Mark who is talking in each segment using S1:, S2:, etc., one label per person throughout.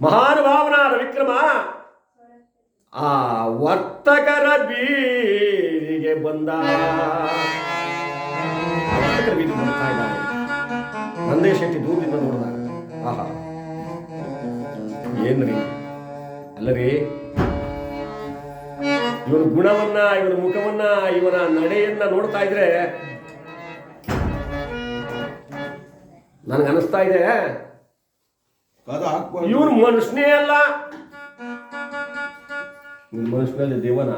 S1: ಮಹಾನುಭಾವನಾದ ವಿಕ್ರಮ ಆ ವರ್ತಕರ ಬೀದಿಗೆ ಬಂದ. ವರ್ತಕರ ಬೀದಿಗೆ ಬರ್ತಾ ಇದ್ದಾರೆ ನಂದೇ ಶೆಟ್ಟಿ ದೂರದಿಂದ ನೋಡಿದಾಗ, ಆಹಾ. ಏನ್ರಿ? ಅಲ್ಲರಿ, ಇವನ ಗುಣವನ್ನ, ಇವನ ಮುಖವನ್ನ, ಇವನ ನಡೆಯನ್ನ ನೋಡ್ತಾ ಇದ್ರೆ, ನನಗನ್ನಿಸ್ತಾ ಇದೆ
S2: ಕದ ಹಾಕ್ಬಾರ್ದು.
S1: ಇವನು ಮನುಷ್ಯನೇ ಅಲ್ಲ. ಇವನು ಮನುಷ್ಯನಲ್ಲಿ ದೇವನ?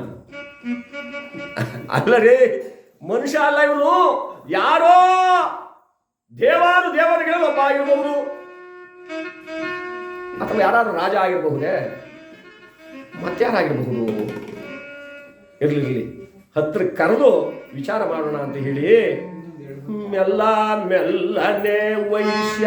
S1: ಅಲ್ಲ ರೀ ಮನುಷ್ಯ ಅಲ್ಲ ಇವನು ಯಾರೋ ದೇವಾನು ದೇವರುಗಳಲ್ಲಿ ಒಬ್ಬ ಆಗಿರಬಹುದು ಅಥವಾ ಯಾರಾದ್ರೂ ರಾಜ ಆಗಿರಬಹುದೇ? ಮತ್ತಾರಾಗಿರಬಹುದು ಇರ್ಲಿರ್ಲಿ ಇರ್ಲಿ. ಹತ್ರ ಕರೆದು ವಿಚಾರ ಮಾಡೋಣ ಅಂತ ಹೇಳಿ ಮೆಲ್ಲ ಮೆಲ್ಲನೆ ವೈಶ್ಯ.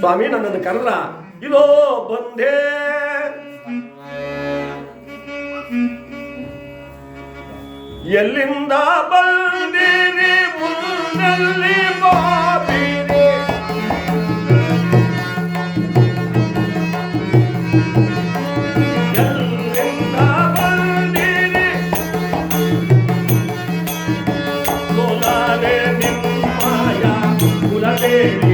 S1: ಸ್ವಾಮಿ ನನ್ನನ್ನು ಕರೆದ. ಇದೋ ಬಂದೆ. ಎಲ್ಲಿಂದ ಬಂದಿರಿ? ಮುಂದಲ್ಲಿ ಬಾಬಿರಿ. ಎಲ್ಲಿಂದ ಬಂದಿರಿ? ಸೋಲಾರೆ ನಿಮ್ಮಯ ಕುಲದೇವಿ.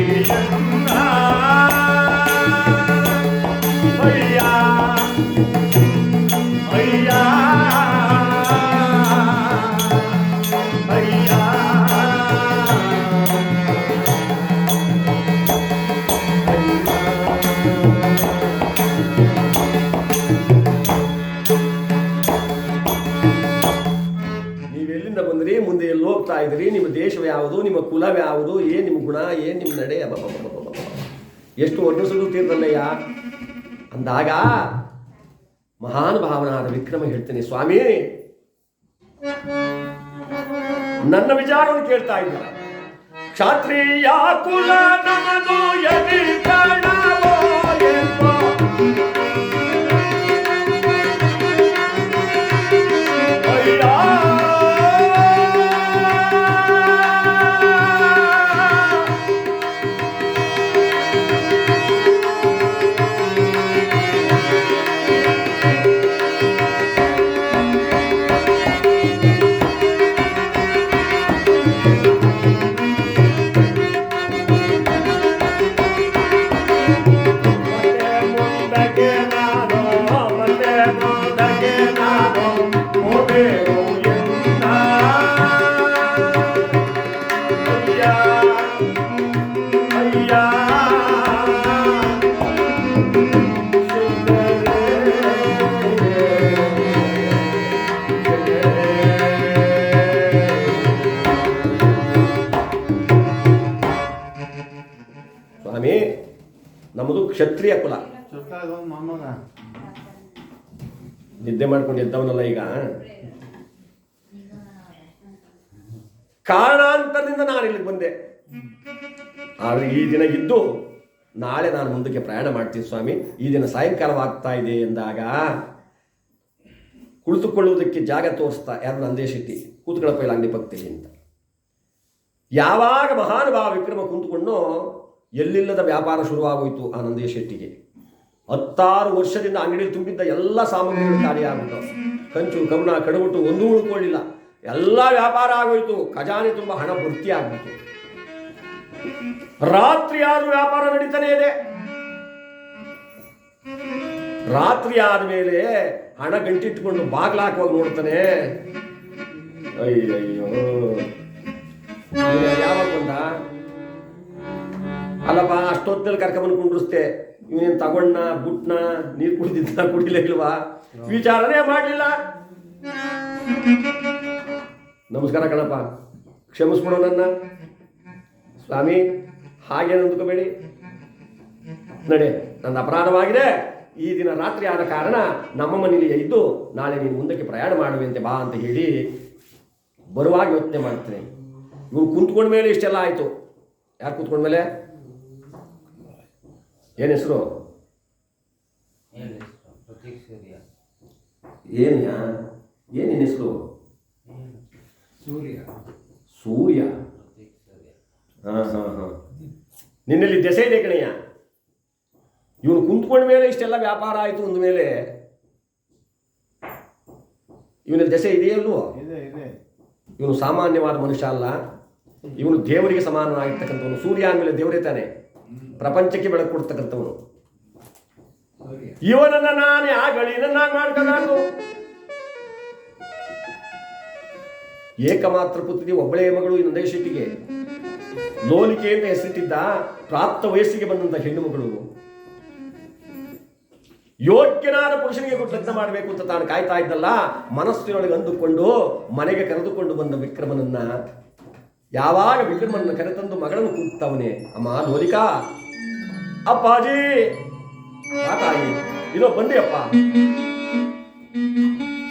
S1: ಮುಂದೆ ಎಲ್ಲಿ ಹೋಗ್ತಾ ಇದ್ರಿ? ನಿಮ್ಮ ದೇಶವ ಯಾವುದು? ನಿಮ್ಮ ಕುಲವ ಯಾವುದು? ಏನ್ ನಿಮ್ಮ ಗುಣ? ಏನ್ ನಿಮ್ಮ ನಡೆ. ಎಷ್ಟು ವರ್ಣಿಸಲು ತೀರ್ದಲ್ಲಯ್ಯ? ಅಂದಾಗ ಮಹಾನ್ ಭಾವನಾದ ವಿಕ್ರಮ ಹೇಳ್ತೇನೆ ಸ್ವಾಮಿ. ನನ್ನ ವಿಚಾರವನ್ನು ಕೇಳ್ತಾ ಇದ್ದಾರೆ ಕ್ಷಾತ್ರಿಯ ಕುಲ ನಮದು ಯದಿ ಸ್ವಾಮಿ ನಮ್ಮದು ಕ್ಷತ್ರಿಯ ಕುಲ. ನಿದ್ದೆ ಮಾಡ್ಕೊಂಡು ಎದ್ದವನಲ್ಲ ಈಗ? ಕಾರಣಾಂತರದಿಂದ ನಾನು ಇಲ್ಲಿಗೆ ಬಂದೆ. ಆದ್ರೆ ಈ ದಿನ ಇದ್ದು ನಾಳೆ ನಾನು ಮುಂದಕ್ಕೆ ಪ್ರಯಾಣ ಮಾಡ್ತೀನಿ ಸ್ವಾಮಿ. ಈ ದಿನ ಸಾಯಂಕಾಲವಾಗ್ತಾ ಇದೆ ಎಂದಾಗ ಕುಳಿತುಕೊಳ್ಳುವುದಕ್ಕೆ ಜಾಗ ತೋರಿಸ್ತಾ ಯಾರು ನಂದೇ ಶೆಟ್ಟಿ? ಕೂತ್ಕೊಳ್ಳಪ್ಪ ಇಲ್ಲ ಅಂಗಡಿ ಪಕ್ಕದಲ್ಲಿ ಅಂತ. ಯಾವಾಗ ಮಹಾನುಭಾವ ವಿಕ್ರಮ ಕುಂತ್ಕೊಂಡು ಎಲ್ಲಿಲ್ಲದ ವ್ಯಾಪಾರ ಶುರುವಾಗೋಯ್ತು ಆ ನಂದೇ ಶೆಟ್ಟಿಗೆ. ಹತ್ತಾರು ವರ್ಷದಿಂದ ಅಂಗಡಿಯಲ್ಲಿ ತುಂಬಿದ್ದ ಎಲ್ಲ ಸಾಮಗ್ರಿಗಳು ಖಾಲಿ ಆಗ್ಬಿಟ್ಟು ಕಂಚು ಗಮನ ಕಡಗುಟ್ಟು ಒಂದೂ ಉಳ್ಕೊಳ್ಳಿಲ್ಲ. ಎಲ್ಲ ವ್ಯಾಪಾರ ಆಗೋಯ್ತು. ಖಜಾನೆ ತುಂಬ ಹಣ ಭರ್ತಿ ಆಗ್ಬಿಟ್ಟು ರಾತ್ರಿ ಆದ್ರೂ ವ್ಯಾಪಾರ ನಡೀತಾನೆ ಇದೆ. ರಾತ್ರಿ ಆದ್ಮೇಲೆ ಹಣ ಗಂಟಿಟ್ಕೊಂಡು ಬಾಗ್ಲ ಹಾಕುವಾಗ ನೋಡ್ತಾನೆ. ಅಯ್ಯಯ್ಯೋ. ಯಾವಾಗ ಬಂದ? ಅಲ್ಲಪ್ಪ, ಅಷ್ಟೊತ್ತಲ್ಲಿ ಕರ್ಕೊಂಡ್ಬಂದು ಕುಂಡ್ರಿಸ್ತೆ. ಇವನೇನು ತಗೊಂಡ ಬುಟ್ನ, ನೀರು ಕುಡಿದಿದ್ದ, ಕುಡಿಲೇ ಇಲ್ವಾ? ವಿಚಾರನೇ ಮಾಡಲಿಲ್ಲ. ನಮಸ್ಕಾರ ಕಣಪ್ಪ. ಕ್ಷಮಿಸ್ಬಿಡೋ ನನ್ನ. ಸ್ವಾಮಿ ಹಾಗೇನು ಅಂದ್ಕೋಬೇಡಿ. ನಡೆ ನನ್ನ ಅಪರಾಧವಾಗಿದೆ. ಈ ದಿನ ರಾತ್ರಿ ಆದ ಕಾರಣ ನಮ್ಮ ಮನೆಯಲ್ಲಿ ಇದ್ದು ನಾಳೆ ನೀನು ಮುಂದಕ್ಕೆ ಪ್ರಯಾಣ ಮಾಡುವಂತೆ ಬಾ ಅಂತ ಹೇಳಿ ಬರುವಾಗ ಯೋಚನೆ ಮಾಡ್ತೇನೆ. ಇವನು ಕುಂತ್ಕೊಂಡ ಮೇಲೆ ಇಷ್ಟೆಲ್ಲ ಆಯಿತು. ಯಾರು ಕುಂತ್ಕೊಂಡ ಮೇಲೆ? ಏನು ಹೆಸರು?
S3: ಏನು ಪ್ರತೀಕ್ ಸೂರ್ಯ.
S1: ಏನು ಏನೇನು ಹೆಸರು?
S2: ಸೂರ್ಯ.
S1: ಸೂರ್ಯ? ಹಾಂ ಹಾಂ ಹಾಂ. ನಿನ್ನಲ್ಲಿ ದೆಸೆ ಇದೆ ಕಣಯ್ಯ. ಇವನು ಕುಂತ್ಕೊಂಡ ಮೇಲೆ ಇಷ್ಟೆಲ್ಲ ವ್ಯಾಪಾರ ಆಯಿತು ಅಂದ ಮೇಲೆ ಇವನಲ್ಲಿ ದೆಸೆ ಇದೆಯಲ್ವೋ
S2: ಇದೆ ಇದೆ.
S1: ಇವನು ಸಾಮಾನ್ಯವಾದ ಮನುಷ್ಯ ಅಲ್ಲ. ಇವನು ದೇವರಿಗೆ ಸಮಾನನಾಗಿರ್ತಕ್ಕಂಥವನು. ಸೂರ್ಯ ಅಂದಮೇಲೆ ದೇವರೇ ತಾನೆ. ಪ್ರಪಂಚಕ್ಕೆ ಬೆಳಕು ಕೊಡ್ತಕ್ಕಂಥವನು. ಇವನನ್ನ ನಾನೇ ಆಗಳಿನನ್ನಾಗಿ ಮಾಡ್ಕೊಳ್ಳಾರ್ದು ಏಕಮಾತ್ರ ಪುತ್ರಿ ಒಬ್ಬಳೇ ಮಗಳು ಇನ್ನೊಂದೇ ಶೆಟ್ಟಿಗೆ ಲೋಲಿಕೆ ಅಂತ ಹೆಸರಿಟ್ಟಿದ್ದ ಪ್ರಾಪ್ತ ವಯಸ್ಸಿಗೆ ಬಂದಂತ ಹೆಣ್ಣು ಮಗಳು. ಯೋಗ್ಯನಾದ ಪುರುಷನಿಗೆ ಲಗ್ನ ಮಾಡಬೇಕು ಅಂತ ತಾನು ಕಾಯ್ತಾ ಇದ್ದಲ್ಲ, ಮನಸ್ಸಿನೊಳಗೆ ಅಂದುಕೊಂಡು ಮನೆಗೆ ಕರೆದುಕೊಂಡು ಬಂದ ವಿಕ್ರಮನನ್ನ ಯಾವಾಗ ವಿಕ್ರಮನನ್ನ ಕರೆತಂದು ಮಗಳನ್ನು ಕೂಗ್ತಾವನೆ? ಅಮ್ಮ ಲೋಲಿಕಾ, ಅಪ್ಪಾಜಿ ತಾಯಿ ಇದೋ ಬಂದೆ ಅಪ್ಪ.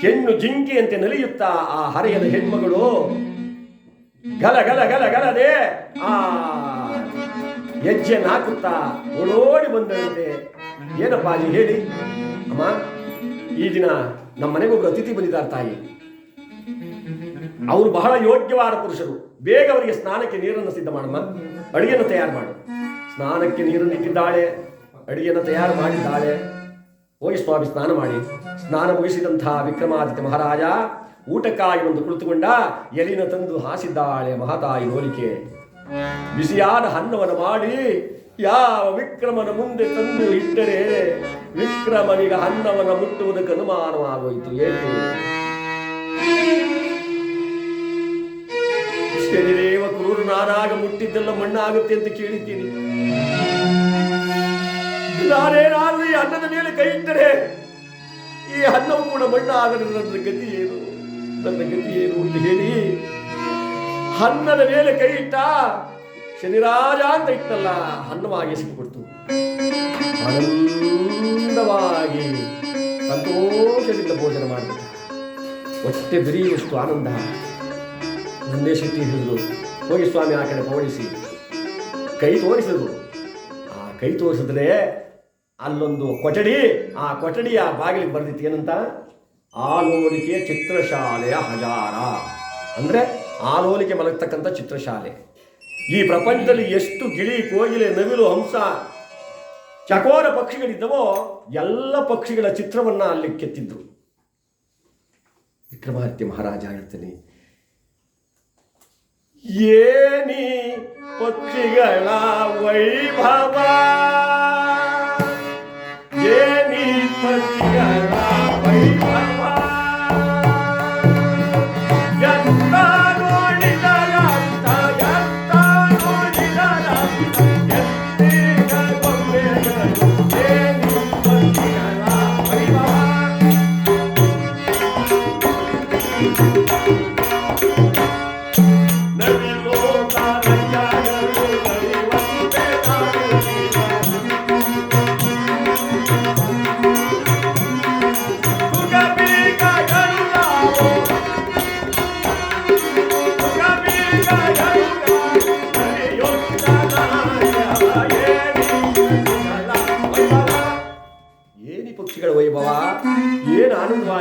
S1: ಹೆಣ್ಣು ಜಿಂಕೆಯಂತೆ ನಲಿಯುತ್ತಾ ಆ ಹರೆಯದ ಹೆಣ್ಮಗಳು ಗಲ ಗಲ ಗಲ, ಗಲದೆ. ಆ ಹೆಜ್ಜೆ ಹಾಕುತ್ತಾ ಓಡೋಡಿ ಬಂದಂತೆ ಏನಪ್ಪ ಅಲ್ಲಿ ಹೇಳಿ? ಅಮ್ಮ, ಈ ದಿನ ನಮ್ಮ ಮನೆಗೊಬ್ಬರು ಅತಿಥಿ ಬಂದಿದ್ದಾರೆ ತಾಯಿ. ಅವರು ಬಹಳ ಯೋಗ್ಯವಾದ ಪುರುಷರು. ಬೇಗ ಅವರಿಗೆ ಸ್ನಾನಕ್ಕೆ ನೀರನ್ನು ಸಿದ್ಧ ಮಾಡಮ್ಮ. ಅಡಿಗೆಯನ್ನು ತಯಾರು ಮಾಡು. ಸ್ನಾನಕ್ಕೆ ನೀರನ್ನು ಇಟ್ಟಿದ್ದಾಳೆ, ಅಡಿಗೆಯನ್ನು ತಯಾರು ಮಾಡಿದ್ದಾಳೆ. ಹೋಗಿ ಸ್ವಾಮಿ, ಸ್ನಾನ ಮಾಡಿ. ಸ್ನಾನ ಮುಗಿಸಿದಂತಹ ವಿಕ್ರಮಾದಿತ್ಯ ಮಹಾರಾಜ ಊಟಕ್ಕಾಗಿ ಒಂದು ಕುಳಿತುಕೊಂಡ ಎಲಿನ ತಂದು ಹಾಸಿದ್ದಾಳೆ ಮಹಾತಾಯಿ ಹೋಲಿಕೆ. ಬಿಸಿಯಾದ ಹನ್ನವನ ಮಾಡಿ ಯಾವ ವಿಕ್ರಮನ ಮುಂದೆ ತಂದು ಇಟ್ಟರೆ ವಿಕ್ರಮನಿಗ ಅನ್ನವನ್ನು ಮುಟ್ಟುವುದಕ್ಕೆ ಅನುಮಾನವಾಗೋಯಿತು ಏಕೆ? ಶನಿದೇವ ಕ್ರೂರನಾದಾಗ ಮುಟ್ಟಿದ್ದೆಲ್ಲ ಮಣ್ಣಾಗುತ್ತೆ ಅಂತ ಕೇಳಿದ್ದೀನಿ. ನಾನೇನಾದ್ರೂ ಈ ಅನ್ನದ ಮೇಲೆ ಕೈ ಇಟ್ಟರೆ ಈ ಅನ್ನವು ಕೂಡ ಮಣ್ಣಾಗದ ಗತಿ ಏನು? ನನ್ನ ಗತಿ ಏನು ಅಂತ ಹೇಳಿ ಹನ್ನದ ಮೇಲೆ ಕೈ ಇಟ್ಟ ಶನಿರಾಜ ಅಂತ ಇಟ್ಟಲ್ಲ ಅನ್ನವಾಗಿ ಸಿಕ್ಕಿಬಿಡ್ತು ಆನಂದವಾಗಿ ಸಂತೋಷದಿಂದ ಭೋಜನ ಮಾಡಿದ ಹೊಟ್ಟೆ ಬಿರಿಯುವಷ್ಟು ಆನಂದ. ನಂದೇ ಶಕ್ತಿ ಹಿಡಿದು ಹೋಗಿ ಸ್ವಾಮಿ ಆ ಕಡೆ ಪೌಡಿಸಿ ಕೈ ತೋರಿಸಿದ್ರು. ಆ ಕೈ ತೋರಿಸಿದ್ರೆ ಅಲ್ಲೊಂದು ಕೊಠಡಿ, ಆ ಕೊಠಡಿಯ ಬಾಗಿಲಿಗೆ ಬರ್ದಿತ್ತು ಏನಂತ? ಆಲೋಲಿಕೆ ಚಿತ್ರಶಾಲೆಯ ಹಜಾರ. ಅಂದರೆ ಆಲೋಲಿಕೆ ಮಲಗ್ತಕ್ಕಂಥ ಚಿತ್ರಶಾಲೆ. ಈ ಪ್ರಪಂಚದಲ್ಲಿ ಎಷ್ಟು ಗಿಳಿ ಕೋಗಿಲೆ ನವಿಲು ಹಂಸ ಚಕೋರ ಪಕ್ಷಿಗಳಿದ್ದವೋ ಎಲ್ಲ ಪಕ್ಷಿಗಳ ಚಿತ್ರವನ್ನು ಅಲ್ಲಿ ಕೆತ್ತಿದ್ರು. ವಿಕ್ರಮಾದಿತ್ಯ ಮಹಾರಾಜ ಹೇಳ್ತಾನೆ, ಏನಿ ಪಕ್ಷಿಗಳ ವೈಭವ?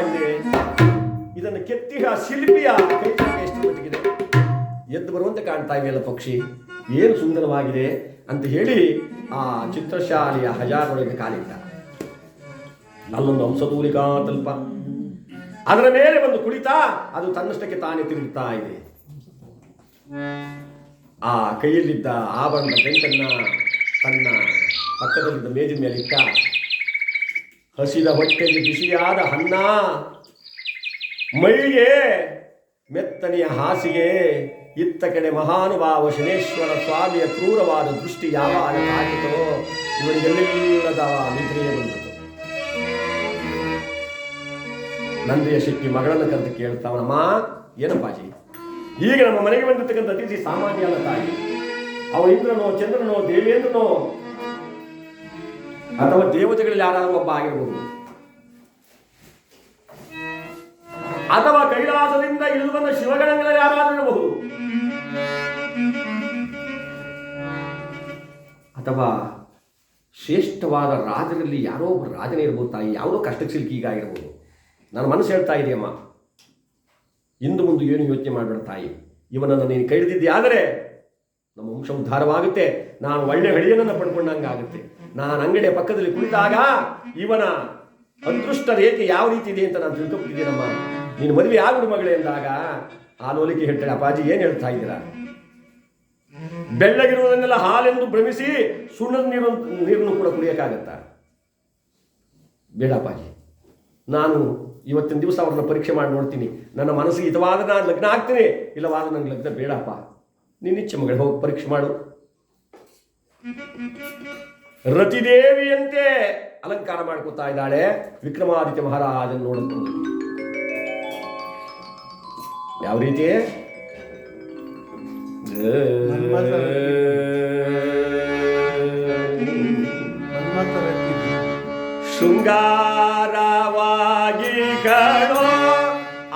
S1: ಆನಂದವಾಗಿದೆ ಇದನ್ನು ಕೆತ್ತಿಹ ಶಿಲ್ಪಿಯ ಕೈತನ ಎಷ್ಟು ಮಟ್ಟಿಗಿದೆ? ಎದ್ದು ಬರುವಂತೆ ಕಾಣ್ತಾ ಇವೆಯಲ್ಲ ಪಕ್ಷಿ? ಏನು ಸುಂದರವಾಗಿದೆ ಅಂತ ಹೇಳಿ ಆ ಚಿತ್ರಶಾಲೆಯ ಹಜಾರೊಳಗೆ ಕಾಲಿಟ್ಟ ಅಲ್ಲೊಂದು ಹಂಸತೂಲಿಕಾ ತಲ್ಪ ಅದರ ಮೇಲೆ ಒಂದು ಕುಳಿತ ಅದು ತನ್ನಷ್ಟಕ್ಕೆ ತಾನೇ ತಿರುಗುತ್ತಾ ಇದೆ. ಆ ಕೈಯಲ್ಲಿದ್ದ ಆಭರಣ ಗಂಟನ್ನ ತನ್ನ ಪಕ್ಕದಲ್ಲಿದ್ದ ಮೇಜಿನ ಮೇಲೆ ಇಟ್ಟ ಹಸಿದ ಹೊಟ್ಟೆಗೆ ಬಿಸಿಯಾದ ಅನ್ನ. ಮೈಗೆ ಮೆತ್ತನೆಯ ಹಾಸಿಗೆ. ಇತ್ತ ಕಡೆ ಮಹಾನುಭಾವ ಶನೇಶ್ವರ ಸ್ವಾಮಿಯ ಕ್ರೂರವಾದ ದೃಷ್ಟಿ ಯಾವಾಗ ಹಾಕಿತೋ ಇವರಿಗೆಲ್ಲದ ನಿದ್ರೆಯೇ ಬಂದಿತು ನಂದಿಯ ಶೆಟ್ಟಿ ಮಗಳನ್ನು ಕರೆದು ಕೇಳ್ತಾವನಮ್ಮ ಏನಪ್ಪಾಜಿ ಈಗ ನಮ್ಮ ಮನೆಗೆ ಬಂದಿರ್ತಕ್ಕಂಥ ಅತಿಥಿ ಸಾಮಾನ್ಯ ತಾಯಿ. ಅವ ಇಂದ್ರನೋ ಚಂದ್ರನೋ ದೇವೇಂದ್ರನೋ ಅಥವಾ ದೇವತೆಗಳಲ್ಲಿ ಯಾರಾದರೂ ಒಬ್ಬ ಆಗಿರಬಹುದು ಅಥವಾ ಕೈಲಾಸದಿಂದ ಇಳಿದು ಬಂದ ಶಿವಗಣಗಳಲ್ಲಿ ಯಾರಾದರೂ ಇರಬಹುದು. ಅಥವಾ ಶ್ರೇಷ್ಠವಾದ ರಾಜರಲ್ಲಿ ಯಾರೋ ಒಬ್ಬ ರಾಜನೇ ಇರಬಹುದು ತಾಯಿ, ಯಾವುದೋ ಕಷ್ಟಕ್ಕೆ ಸಿಲುಕಿ ಈಗ ನನ್ನ ಮನಸ್ಸು ಹೇಳ್ತಾ ಇದೆಯಮ್ಮ ಇಂದು ಮುಂದೆ ಏನು ಯೋಚನೆ ಮಾಡಬೇಡ ತಾಯಿ. ಇವನನ್ನು ನೀನು ಕೈ ಆದರೆ ನಮ್ಮ ವಂಶ ಉದ್ಧಾರವಾಗುತ್ತೆ. ನಾನು ಒಳ್ಳೆ ಹಳಿಯನನ್ನು ಪಡ್ಕೊಂಡಂಗೆ ಆಗುತ್ತೆ ನಾನು ಅಂಗಡಿಯ ಪಕ್ಕದಲ್ಲಿ ಕುಳಿತಾಗ ಇವನ ಅದೃಷ್ಟ ರೇಖೆ ಯಾವ ರೀತಿ ಇದೆ ಅಂತ ನಾನು ತಿಳ್ಕೊಬಿಟ್ಟಿದ್ದೀನಮ್ಮ ನೀನು ಮದುವೆ ಆಗ್ಬಿಡು ಮಗಳೇ ಎಂದಾಗ ಆ ನೋಲಿಕೆ ಹೇಳ್ತಾಳೆ, ಅಪ್ಪಾಜಿ ಏನು ಹೇಳ್ತಾ ಇದ್ದೀರಾ? ಬೆಳ್ಳಗಿರುವುದನ್ನೆಲ್ಲ ಹಾಲೆಂದು ಭ್ರಮಿಸಿ ಸುಣ್ಣದ ನೀರು ನೀರನ್ನು ಕೂಡ ಕುಡಿಯೋಕ್ಕಾಗತ್ತಾ? ಬೇಡ ಅಪ್ಪಾಜಿ. ನಾನು ಇವತ್ತಿನ ದಿವಸ ಅವ್ರನ್ನ ಪರೀಕ್ಷೆ ಮಾಡಿ ನೋಡ್ತೀನಿ. ನನ್ನ ಮನಸ್ಸಿಗೆ ಹಿತವಾದ ನಾನು ಲಗ್ನ ಆಗ್ತೀನಿ. ಇಲ್ಲವಾದ ನನಗೆ ಲಗ್ನ ಬೇಡಪ್ಪ. ನಿನ್ನ ಇಚ್ಛೆ ಮಗಳು ಹೋಗಿ ಪರೀಕ್ಷೆ ಮಾಡು. ರತಿದೇವಿಯಂತೆ ಅಲಂಕಾರ ಮಾಡ್ಕೊತಾ ಇದ್ದಾಳೆ ವಿಕ್ರಮಾದಿತ್ಯ ಮಹಾರಾಜನ ನೋಡುತ್ತೆ ಯಾವ ರೀತಿ. ಶೃಂಗಾರವಾಗಿ ಕಣೋ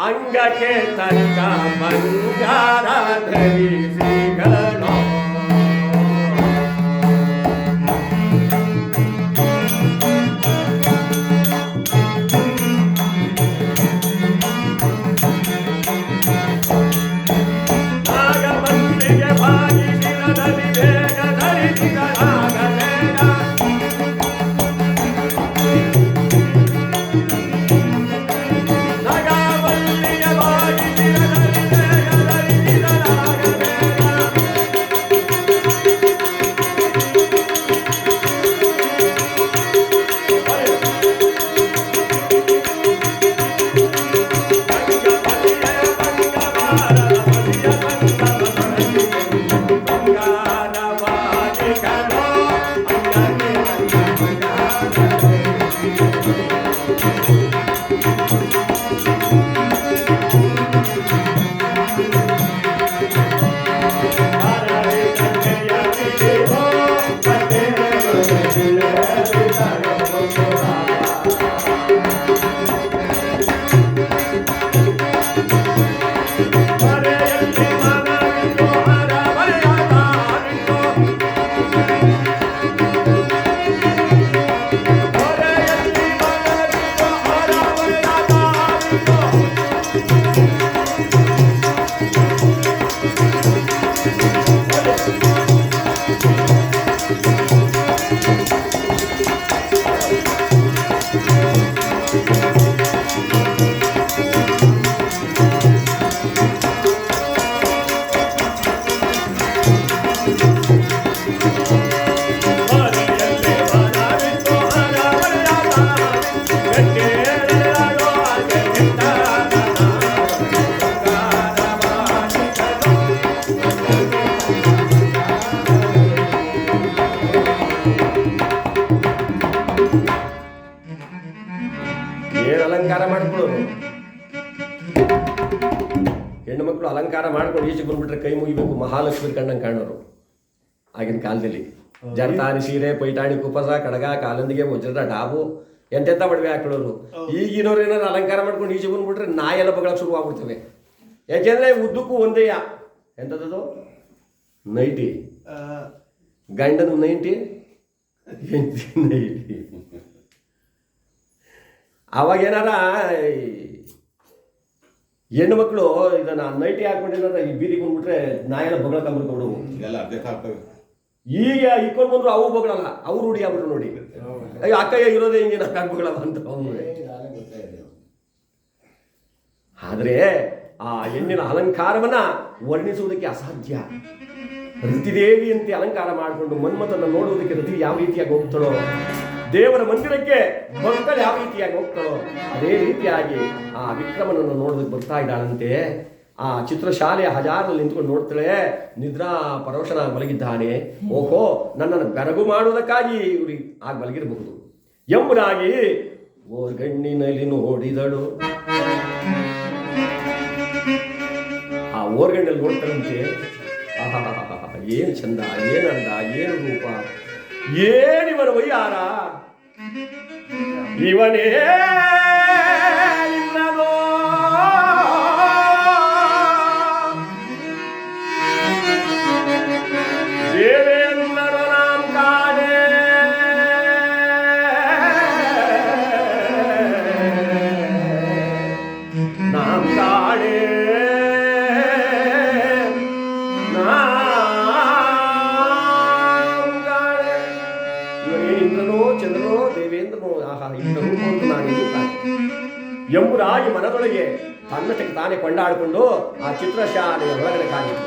S1: ಅಂಗಕ್ಕೆ ತಕ್ಕ ಬಂಗಾರ ಧರಿಸಿ ಮುಗಿಬೇಕು ಕಂಡಂಗೆ ಕಾಣೋರು ಆಗಿನ ಕಾಲದಲ್ಲಿ. ಜರ್ತಾನಿ ಸೀರೆ ಪೈಟಾಣಿ ಕುಪಸ ಕಡಗ ಕಾಲಂದಿಗೆ ವಜ್ರದ ಡಾಬು ಎಂತೆಂಥ ಮಡುವೆ ಹಾಕೊಳ್ಳೋರು ಈಗಿನವ್ರು ಏನಾದ್ರು ಅಲಂಕಾರ ಮಾಡ್ಕೊಂಡು ಈಚೆ ಬಂದ್ಬಿಟ್ರೆ ನಾಯೆಲ್ಲ ಬಗಳಕ್ಕೆ ಶುರು ಆಗ್ಬಿಡ್ತವೆ ಯಾಕೆಂದ್ರೆ ಉದ್ದಕ್ಕೂ ಒಂದೇಯ ಎಂಥದ್ದು ನೈಟಿ. ಗಂಡನ ನೈಂಟಿ ಹೆಂಡತಿ ನೈಟಿ. ಅವಾಗ ಏನಾರ ಹೆಣ್ಣು ಮಕ್ಕಳು ಇದನ್ನ ನೈಟಿ ಹಾಕೊಂಡಿದ್ರೆ ಈ ಬೀದಿಗೆ ಬಂದ್ಬಿಟ್ರೆ ನಾಯೆಲ್ಲ ಬಗಳ ಕಂಬಿಡ್ಕೊಂಡು
S4: ಇದೆಲ್ಲ ಅರ್ಧಕ್ಕೆ ಹಾಕ್ತವೆ
S1: ಈಗ ಇಕ್ಕೊಂಡು ಬಂದ್ರು ಅವು ಬಗಳಲ್ಲ ಅವ್ರು ರೂಢಿ ಆಗ್ಬಿಟ್ರು ನೋಡಿ. ಅಯ್ಯೋ ಅಕ್ಕಯ್ಯ ಇರೋದೇ ಹಿಂಗೆ ನಾಲ್ಕು ಹಾಕ್ಬಗಳವ ಅಂತ ಅವನು ಆದರೆ ಆ ಹೆಣ್ಣಿನ ಅಲಂಕಾರವನ್ನ ವರ್ಣಿಸುವುದಕ್ಕೆ ಅಸಾಧ್ಯ. ರತಿದೇವಿಯಂತೆ ಅಲಂಕಾರ ಮಾಡಿಕೊಂಡು ಮನ್ಮಥನ ನೋಡುವುದಕ್ಕೆ ರತಿ ಯಾವ ರೀತಿಯಾಗಿ ಹೋಗ್ತಾಳೋ? ದೇವರ ಮಂದಿರಕ್ಕೆ ಭಕ್ತರು ಯಾವ ರೀತಿಯಾಗಿ ಹೋಗ್ತಾರೋ ಅದೇ ರೀತಿಯಾಗಿ ಆ ವಿಕ್ರಮನನ್ನು ನೋಡೋದಕ್ಕೆ ಬರ್ತಾ ಇದ್ದಾಳಂತೆ. ಆ ಚಿತ್ರಶಾಲೆಯ ಹಜಾರಲ್ಲಿ ನಿಂತ್ಕೊಂಡು ನೋಡ್ತಾಳೆ, ನಿದ್ರಾ ಪರೋಶನ ಮಲಗಿದ್ದಾನೆ. ಓಹೋ, ನನ್ನನ್ನು ಬೆರಗು ಮಾಡುವುದಕ್ಕಾಗಿ ಇವ್ರಿಗೆ ಆಗ ಮಲಗಿರಬಹುದು. ಎಂಬುದಾಗಿ ಓರ್ಗಣ್ಣಿನಲ್ಲಿ ನೋಡಿದಳು. ಆ ಓರ್ಗಣ್ಣಲ್ಲಿ ನೋಡ್ತಾಳಂತೆ. ಆಹಾ ಏನು ಚಂದ ಏನಂದ ಏನು ರೂಪ. ఏనివరు అయ్యారా ఇవనే ఇంద్రగోర్ ತಾನೇ ಕೊಂಡಾಡಿಕೊಂಡು ಆ ಚಿತ್ರಶಾಲೆಯ ಒಳಗಡೆ ಕಾಣಿತ್ತು.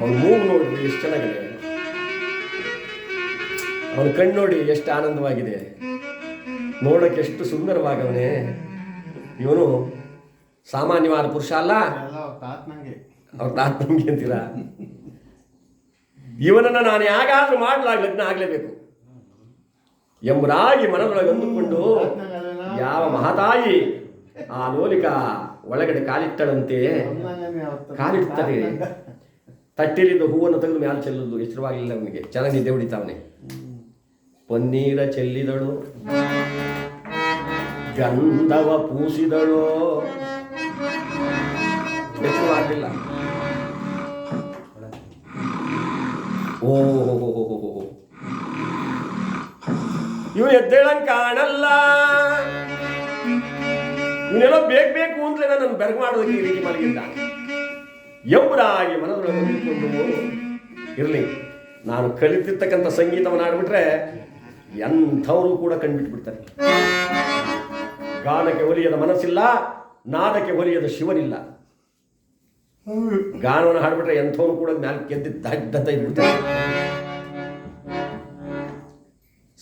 S1: ಅವನು ಮೂಗು ನೋಡಿದ್ರು ಎಷ್ಟು ಚೆನ್ನಾಗಿದೆ. ಅವನ ಕಣ್ಣು ನೋಡಿ ಎಷ್ಟು ಆನಂದವಾಗಿದೆ. ನೋಡಕ್ಕೆ ಎಷ್ಟು ಸುಂದರವಾಗವನೇ. ಇವನು ಸಾಮಾನ್ಯವಾದ ಪುರುಷ ಅಲ್ಲ? ಅವ್ರ ತಾತ್ಮಂಗೆ ಅಂತೀರ? ಇವನನ್ನು ನಾನು ಯಾಗಾದ್ರೂ ಮಾಡಲಾಗ್ಲಗ್ನ ಆಗ್ಲೇಬೇಕು. ಎಂಬುದಾಗಿ ಮನದೊಳಗೆ ಅಂದುಕೊಂಡು ಯಾವ ಮಹಾತಾಯಿ ಆ ಲೋಲಿಕ ಒಳಗಡೆ ಕಾಲಿಟ್ಟಳಂತೆ ಕಾಲಿಡ್ತಾರೆ ತಟ್ಟೆಲಿದ್ದ ಹೂವನ್ನು ತೆಗೆದು ಮ್ಯಾಲೆ ಚೆಲ್ಲುದು ಎಚ್ಚರವಾಗಿಲ್ಲ ಅವನಿಗೆ. ಚೆನ್ನಾಗಿ ನಿದ್ದೆ ಹೊಡಿತಾವನೆ ಪನ್ನೀರ ಚೆಲ್ಲಿದಳು. ಗಂಧವ ಪೂಸಿದಳು. ಎಚ್ಚರವಾಗಿಲ್ಲ. ಓ ಇವನು ಎದ್ದೇಳಂಗ್ ಕಾಣಲ್ಲ. ಇವನೇನೋ ಬೇಕು ಬೇಕು ಅಂತಲೇ ನಾನು ಬೆರಗು ಮಾಡೋದಕ್ಕೆ ಈ ರೀತಿ ಮಲಗಿದ್ದ. ಎಂಬುದಾಗಿ ಮನದೊಳಗೆ ಹೊಂದಿಕೊಂಡು ಇರಲಿ, ನಾನು ಕಲಿತಿರ್ತಕ್ಕಂಥ ಸಂಗೀತವನ್ನು ಆಡ್ಬಿಟ್ರೆ ಎಂಥವರು ಕೂಡ ಕಂಡುಬಿಟ್ಬಿಡ್ತಾರೆ ಗಾನಕ್ಕೆ ಒಲಿಯದ ಮನಸ್ಸಿಲ್ಲ, ನಾದಕ್ಕೆ ಒಲಿಯದ ಶಿವನಿಲ್ಲ. ಗಾನವನ್ನು ಹಾಡ್ಬಿಟ್ರೆ ಎಂಥವ್ರು ಕೂಡ ಮ್ಯಾಲ ಗೆದ್ದು ದಡ್ಡತ ಇದ್ಬಿಡ್ತಾರೆ.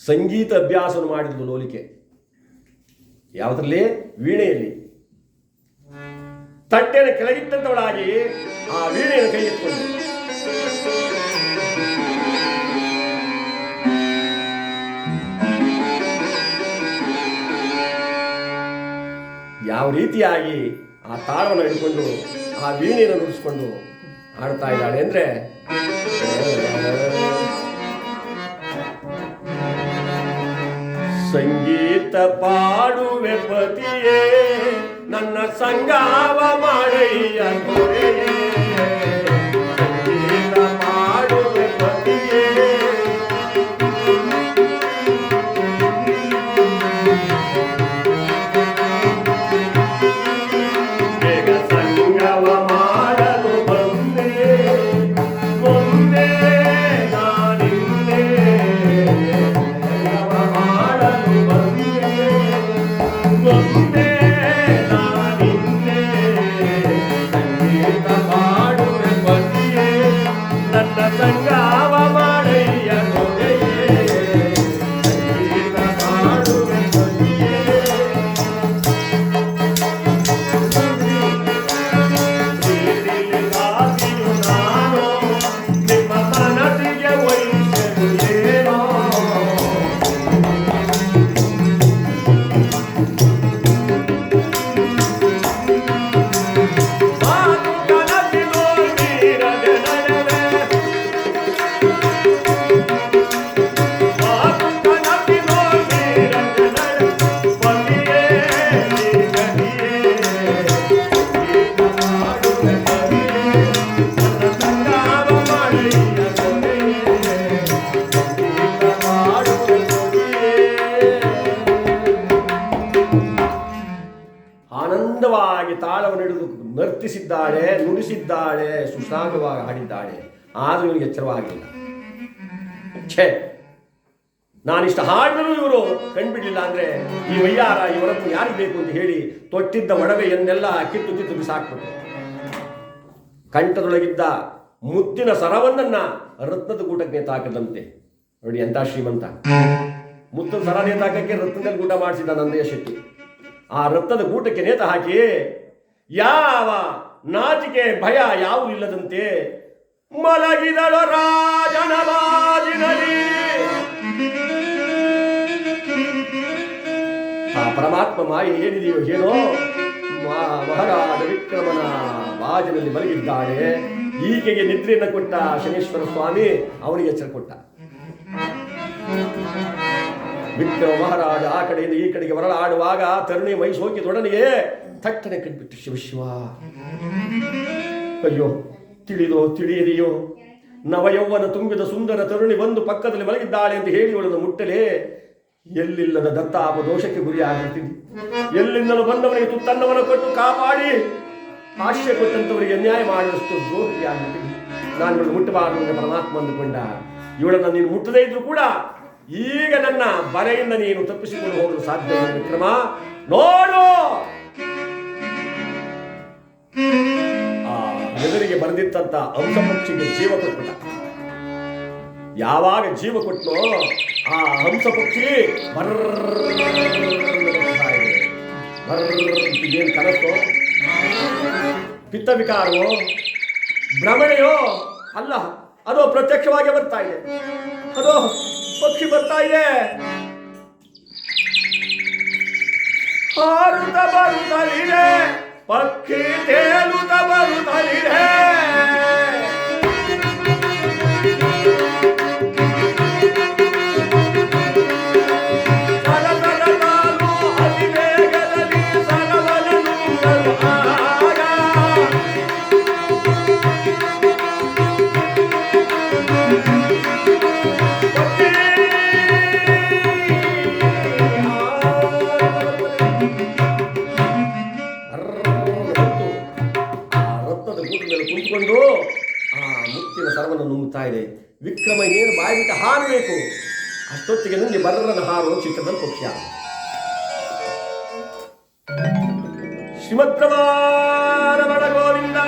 S1: ಸಂಗೀತ ಅಭ್ಯಾಸವನ್ನು ಮಾಡಿದ್ಲು ಲೋಲಿಕೆ. ಯಾವುದ್ರಲ್ಲಿ ವೀಣೆಯಲ್ಲಿ. ತಟ್ಟೆನ ಕೆಳಗಿಟ್ಟಂತವಳಾಗಿ ಆ ವೀಣೆಯನ್ನು ಕೈ ಎತ್ಕೊಂಡು ಯಾವ ರೀತಿಯಾಗಿ ಆ ತಾಳವನ್ನು ಹಿಡ್ಕೊಂಡು ಆ ವೀಣೆಯನ್ನು ನುಡಿಸ್ಕೊಂಡು ಆಡ್ತಾ ಇದ್ದಾಳೆ ಅಂದ್ರೆ ಸಂಗೀತ ಪಾಡುವೆ ಪತಿಯೇ ನನ್ನ ಸಂಗಾವ ಮಾಡಯ್ಯ ದೊರೆಯೇ. ಎಚ್ಚರವಾಗಿಲ್ಲ. ಛೇ, ನಾನಿಷ್ಟು ಹಾಡಿದರೂ ಇವರು ಕಂಡುಬಿಡಲಿಲ್ಲ ಅಂದ್ರೆ ಈ ವಯ್ಯಾರ ಇವರನ್ನು ಯಾರಿಗೆ ಬೇಕು ಅಂತ ಹೇಳಿ ತೊಟ್ಟಿದ್ದ ಒಡವೆಯನ್ನೆಲ್ಲ ಕಿತ್ತು ಕಿತ್ತು ಬಿಸಾಕ್ಬಿಟ್ಟು ಕಂಠದೊಳಗಿದ್ದ ಮುತ್ತಿನ ಸರವನ್ನ ರತ್ನದ ಗೂಟಕ್ಕೆ ನೇತಾಕದಂತೆ. ನೋಡಿ ಎಂತ ಶ್ರೀಮಂತ. ಮುತ್ತಿನ ಸರ ನೇತಾಕಕ್ಕೆ ರತ್ನದಲ್ಲಿ ಗೂಟ ಮಾಡಿಸಿದ ನಂದಯ್ಯ ಶೆಟ್ಟಿ. ಆ ರತ್ನದ ಗೂಟಕ್ಕೆ ನೇತ ಹಾಕಿ ಯಾವ ನಾಚಿಕೆ ಭಯ ಯಾವು ಇಲ್ಲದಂತೆ ಮಲಗಿದಳು ರಾಜನ ಬಾಜಿನಲ್ಲಿ ಆ ಪರಮಾತ್ಮ ಮಾಯೆ ಏನಿದೆಯೋ ಏನೋ ಮಹಾರಾಜ ವಿಕ್ರಮನ ಬಾಜಿನಲ್ಲಿ ಮಲಗಿದ್ದಾಳೆ. ಈಕೆಗೆ ನಿದ್ರೆಯನ್ನು ಕೊಟ್ಟ ಶನೇಶ್ವರ ಸ್ವಾಮಿ ಅವನಿಗೆ ಎಚ್ಚರ ಕೊಟ್ಟ. ವಿಕ್ರಮ ಮಹಾರಾಜ ಆ ಕಡೆಯಿಂದ ಈ ಕಡೆಗೆ ಹೊರಳಾಡುವಾಗ ತರುಣಿ ಮೈ ತೊಡನೆಯೇ ಥಟ್ಟನೆ ಕಟ್ಬಿಟ್ಟು ಶಿವ ಶಿವ. ಅಯ್ಯೋ ತಿಳಿದೋ ತಿಳಿಯದೆಯೋ? ನವಯೌವನ ತುಂಬಿದ ಸುಂದರ ತರುಣಿ ಬಂದು ಪಕ್ಕದಲ್ಲಿ ಮಲಗಿದ್ದಾಳೆ ಅಂತ ಹೇಳಿ ಅವಳನ್ನು ಮುಟ್ಟಲೇ? ಎಲ್ಲಿಲ್ಲದ ದತ್ತಾಪ ದೋಷಕ್ಕೆ ಗುರಿಯಾಗಿರ್ತೀನಿ. ಎಲ್ಲಿಂದಲೂ ಬಂದವನಿಗೆ ತುತ್ತನ್ನವನ್ನು ಕೊಟ್ಟು ಕಾಪಾಡಿ. ಆಶ್ರಯ ಕೊಟ್ಟಂತವರಿಗೆ ಅನ್ಯಾಯ ಮಾಡಿದಷ್ಟು ದ್ರೋಹಿಯಾಗಿರ್ತೀನಿ. ನಾನು ಇವಳು ಮುಟ್ಟಬಾರದು ಪರಮಾತ್ಮ ಅಂದುಕೊಂಡ. ಇವಳನ್ನು ನೀನು ಮುಟ್ಟದೇ ಇದ್ರು ಕೂಡ ಈಗ ನನ್ನ ಬರೆಯಿಂದ ನೀನು ತಪ್ಪಿಸಿಕೊಂಡು ಹೋಗಲು ಸಾಧ್ಯ ವಿಕ್ರಮ. ನೋಡು! ಬರೆದಿತ್ತಂತ ಅಂಶ ಪಕ್ಷಿಗೆ ಜೀವ ಕೊಟ್ಬಿಟ್ಟ. ಯಾವಾಗ ಜೀವ ಕೊಟ್ಟು ಆ ಹಂಸ ಪಕ್ಷಿ ಏನು ಕನಸು? ಪಿತ್ತ ವಿಕಾರವೋ ಭ್ರಮಣೆಯೋ? ಅಲ್ಲ, ಅದು ಪ್ರತ್ಯಕ್ಷವಾಗಿ ಬರ್ತಾ ಇದೆ. ಅದು ಪಕ್ಷಿ ಬರ್ತಾ ಇದೆ. ಹಾರುತ್ತ ಪಕ್ಷಿ ತೇಲುತ್ತ ಬರುತ್ತಲಿದೆ ಸರಸರ ಬೇಕು ಹಾರಬೇಕು. ಅಷ್ಟೊತ್ತಿಗೆ ನಿಮಗೆ ಬರ್ರನ ಹಾರು ಚಿತ್ರದಲ್ಲಿ ಮುಖ್ಯ ಶ್ರೀಮದ್ ಪ್ರಮಾಣ ಗೋವಿಂದ